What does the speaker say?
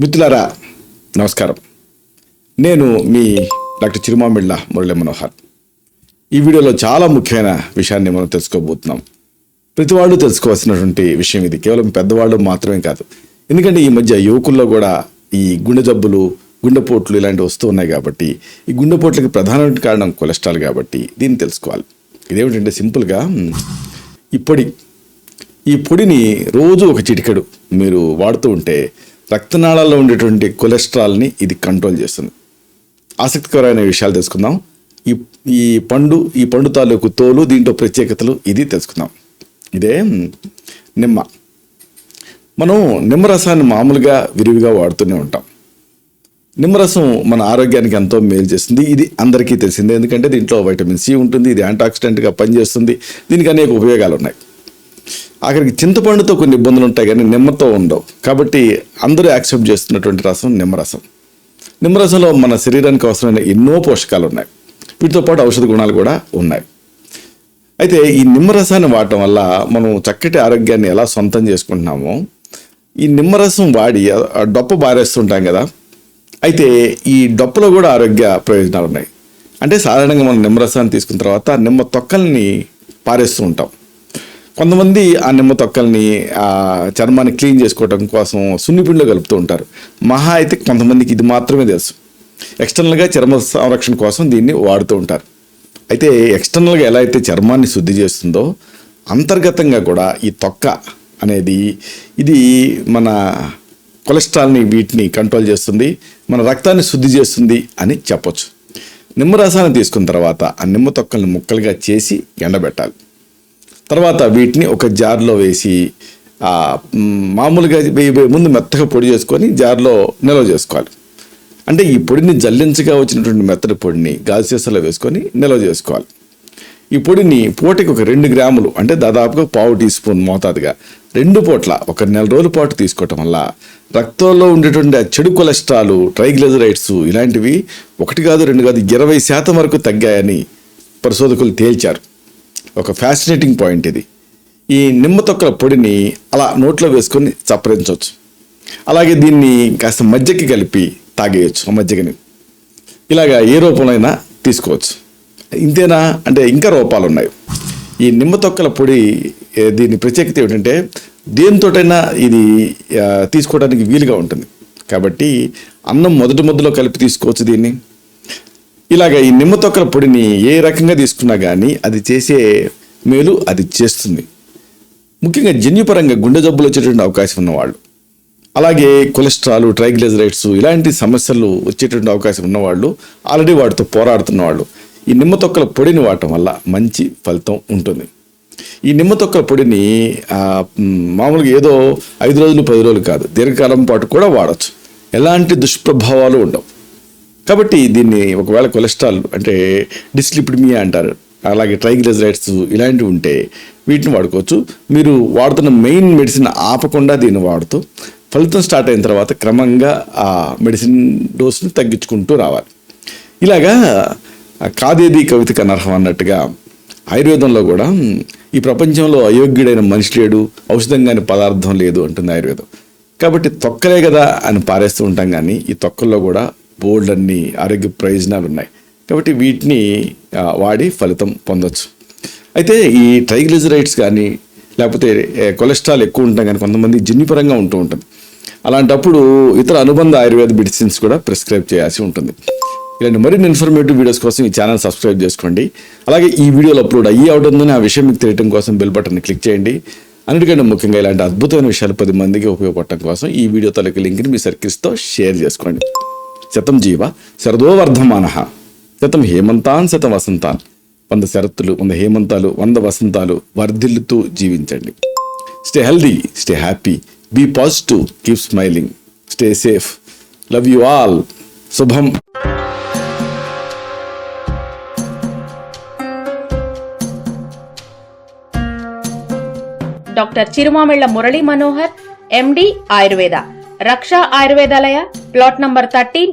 మిత్రులారా నమస్కారం. నేను మీ డాక్టర్ చిరుమామిళ్ళ మురళీ మనోహర్. ఈ వీడియోలో చాలా ముఖ్యమైన విషయాన్ని మనం తెలుసుకోబోతున్నాం. ప్రతి వాళ్ళు తెలుసుకోవాల్సినటువంటి విషయం ఇది. కేవలం పెద్దవాళ్ళు మాత్రమే కాదు. ఎందుకంటే ఈ మధ్య యువకుల్లో కూడా ఈ గుండె జబ్బులు గుండెపోట్లు ఇలాంటివి వస్తూ ఉన్నాయి కాబట్టి ఈ గుండెపోట్లకి ప్రధానమైన కారణం కొలెస్ట్రాల్ కాబట్టి దీన్ని తెలుసుకోవాలి. ఇదేమిటంటే సింపుల్గా ఈ పొడి. ఈ పొడిని రోజు ఒక చిటికెడు మీరు వాడుతూ ఉంటే రక్తనాళాల్లో ఉండేటువంటి కొలెస్ట్రాల్ని ఇది కంట్రోల్ చేస్తుంది. ఆసక్తికరమైన విషయాలు తెలుసుకుందాం. ఈ ఈ పండు ఈ పండు తాలూకు తోలు దీంట్లో ప్రత్యేకతలు ఇది తెలుసుకుందాం. ఇదే నిమ్మ. మనం నిమ్మరసాన్ని మామూలుగా విరివిగా వాడుతూనే ఉంటాం. నిమ్మరసం మన ఆరోగ్యానికి ఎంతో మేలు చేస్తుంది. ఇది అందరికీ తెలిసిందే. ఎందుకంటే దీంట్లో వైటమిన్ సి ఉంటుంది ఇది యాంటాక్సిడెంట్గా పనిచేస్తుంది. దీనికి అనేక ఉపయోగాలు ఉన్నాయి అక్కడికి చింతపండుతో కొన్ని ఇబ్బందులు ఉంటాయి కానీ నిమ్మతో ఉండవు. కాబట్టి అందరూ యాక్సెప్ట్ చేస్తున్నటువంటి రసం నిమ్మరసం. నిమ్మరసంలో మన శరీరానికి అవసరమైన ఎన్నో పోషకాలు ఉన్నాయి. వీటితో పాటు ఔషధ గుణాలు కూడా ఉన్నాయి. అయితే ఈ నిమ్మరసాన్ని వాడటం వల్ల మనం చక్కటి ఆరోగ్యాన్ని ఎలా సొంతం చేసుకుంటున్నామో ఈ నిమ్మరసం వాడి ఆ డొప్ప బారేస్తుంటాం కదా అయితే ఈ డొప్పలో కూడా ఆరోగ్య ప్రయోజనాలు ఉన్నాయి అంటే సాధారణంగా మనం నిమ్మరసాన్ని తీసుకున్న తర్వాత నిమ్మ తొక్కల్ని పారేస్తూ ఉంటాం. కొంతమంది ఆ నిమ్మ తొక్కల్ని ఆ చర్మాన్ని క్లీన్ చేసుకోవడం కోసం సున్నిపిండిలో కలుపుతూ ఉంటారు. మహా అయితే కొంతమందికి ఇది మాత్రమే తెలుసు. ఎక్స్టర్నల్గా చర్మ సంరక్షణ కోసం దీన్ని వాడుతూ ఉంటారు. అయితే ఎక్స్టర్నల్గా ఎలా అయితే చర్మాన్ని శుద్ధి చేస్తుందో అంతర్గతంగా కూడా ఈ తొక్క అనేది ఇది మన కొలెస్ట్రాల్ని వీటిని కంట్రోల్ చేస్తుంది మన రక్తాన్ని శుద్ధి చేస్తుంది అని చెప్పొచ్చు. నిమ్మరసాన్ని తీసుకున్న తర్వాత ఆ నిమ్మ తొక్కల్ని ముక్కలుగా చేసి ఎండబెట్టాలి. తర్వాత వీటిని ఒక జార్లో వేసి మామూలుగా ముందు మెత్తగా పొడి చేసుకొని జార్లో నిల్వ చేసుకోవాలి. అంటే ఈ పొడిని జల్లించగా వచ్చినటువంటి మెత్తడి పొడిని గాజు సీసాలో వేసుకొని నిల్వ చేసుకోవాలి. ఈ పొడిని పూటకి ఒక రెండు గ్రాములు అంటే దాదాపుగా పావు టీ స్పూన్ మోతాదుగా రెండు పూట్ల ఒక నెల రోజుల పాటు తీసుకోవటం వల్ల రక్తంలో ఉండేటువంటి ఆ చెడు కొలెస్ట్రాల్ ట్రైగ్లిజరైడ్స్ ఇలాంటివి ఒకటి కాదు రెండు కాదు ఇరవై శాతం వరకు తగ్గాయని పరిశోధకులు తేల్చారు. ఒక ఫ్యాసినేటింగ్ పాయింట్ ఇది. ఈ నిమ్మ తొక్కల పొడిని అలా నోట్లో వేసుకొని చప్పరించవచ్చు. అలాగే దీన్ని కాస్త మజ్జిగకి కలిపి తాగేయచ్చు ఆ మజ్జిగని. ఇలాగా ఏ రూపంలో అయినా తీసుకోవచ్చు. ఇంతేనా? అంటే ఇంకా రూపాలు ఉన్నాయి ఈ నిమ్మ తొక్కల పొడి దీని ప్రత్యేకత ఏమిటంటే దేనితోటైనా ఇది తీసుకోవడానికి వీలుగా ఉంటుంది. కాబట్టి అన్నం మొదటి ముద్దలో కలిపి తీసుకోవచ్చు దీన్ని. ఇలాగ ఈ నిమ్మ తొక్కల పొడిని ఏ రకంగా తీసుకున్నా కానీ అది చేసే మేలు అది చేస్తుంది. ముఖ్యంగా జన్యుపరంగా గుండె జబ్బులు వచ్చేటువంటి అవకాశం ఉన్నవాళ్ళు అలాగే కొలెస్ట్రాల్ ట్రైగ్లిజరైడ్స్ ఇలాంటి సమస్యలు వచ్చేటువంటి అవకాశం ఉన్నవాళ్ళు ఆల్రెడీ వాటితో పోరాడుతున్న వాళ్ళు ఈ నిమ్మ తొక్కల పొడిని వాడటం వల్ల మంచి ఫలితం ఉంటుంది. ఈ నిమ్మ తొక్కల పొడిని మామూలుగా ఏదో ఐదు రోజులు పది రోజులు కాదు దీర్ఘకాలం పాటు కూడా వాడచ్చు. ఎలాంటి దుష్ప్రభావాలు ఉండవు. కాబట్టి దీన్ని ఒకవేళ కొలెస్ట్రాల్ అంటే డిస్లిపిడమియా అంటారు అలాగే ట్రైగ్లిజరైడ్స్ ఇలాంటివి ఉంటే వీటిని వాడుకోవచ్చు. మీరు వాడుతున్న మెయిన్ మెడిసిన్ ఆపకుండా దీన్ని వాడుతూ ఫలితం స్టార్ట్ అయిన తర్వాత క్రమంగా ఆ మెడిసిన్ డోస్ని తగ్గించుకుంటూ రావాలి. ఇలాగా కాదేది కవితకు అనర్హం అన్నట్టుగా ఆయుర్వేదంలో కూడా ఈ ప్రపంచంలో అయోగ్యుడైన మనిషి లేడు ఔషధం కాని పదార్థం లేదు అంటుంది ఆయుర్వేదం. కాబట్టి తొక్కలే కదా అని పారేస్తూ ఉంటాం కానీ ఈ తొక్కల్లో కూడా బోల్డ్ అన్ని ఆరోగ్య ప్రయోజనాలు ఉన్నాయి కాబట్టి వీటిని వాడి ఫలితం పొందొచ్చు. అయితే ఈ ట్రైగ్లిజరైడ్స్ కానీ లేకపోతే కొలెస్ట్రాల్ ఎక్కువ ఉంటాం కానీ కొంతమంది జన్యుపరంగా ఉంటూ ఉంటుంది అలాంటప్పుడు ఇతర అనుబంధ ఆయుర్వేద మెడిసిన్స్ కూడా ప్రిస్క్రైబ్ చేయాల్సి ఉంటుంది. ఇలాంటి మరిన్ని ఇన్ఫర్మేటివ్ వీడియోస్ కోసం ఈ ఛానల్ సబ్స్క్రైబ్ చేసుకోండి. అలాగే ఈ వీడియోలు అప్లోడ్ అయ్యి అవుతుందని ఆ విషయం మీకు తెలియడం కోసం బెల్ బటన్ క్లిక్ చేయండి. అన్నిటికంటే ముఖ్యంగా ఇలాంటి అద్భుతమైన విషయాలు పది మందికి ఉపయోగపడటం కోసం ఈ వీడియో తలకి లింక్ని మీ సర్కిల్స్తో షేర్ చేసుకోండి. శతం జీవ శరదో వర్ధమాన శతం హేమంతాన్ శతం వసంతాన్. వంద శరత్తులు వంద హేమంతాలు వంద వసంతాలు వర్ధిల్లుతూ జీవించండి. Stay healthy stay happy be positive keep smiling stay safe love you all శుభం doctor Chirumamilla Murali Manohar MD Ayurveda Raksha Ayurvedalaya plot number thirteen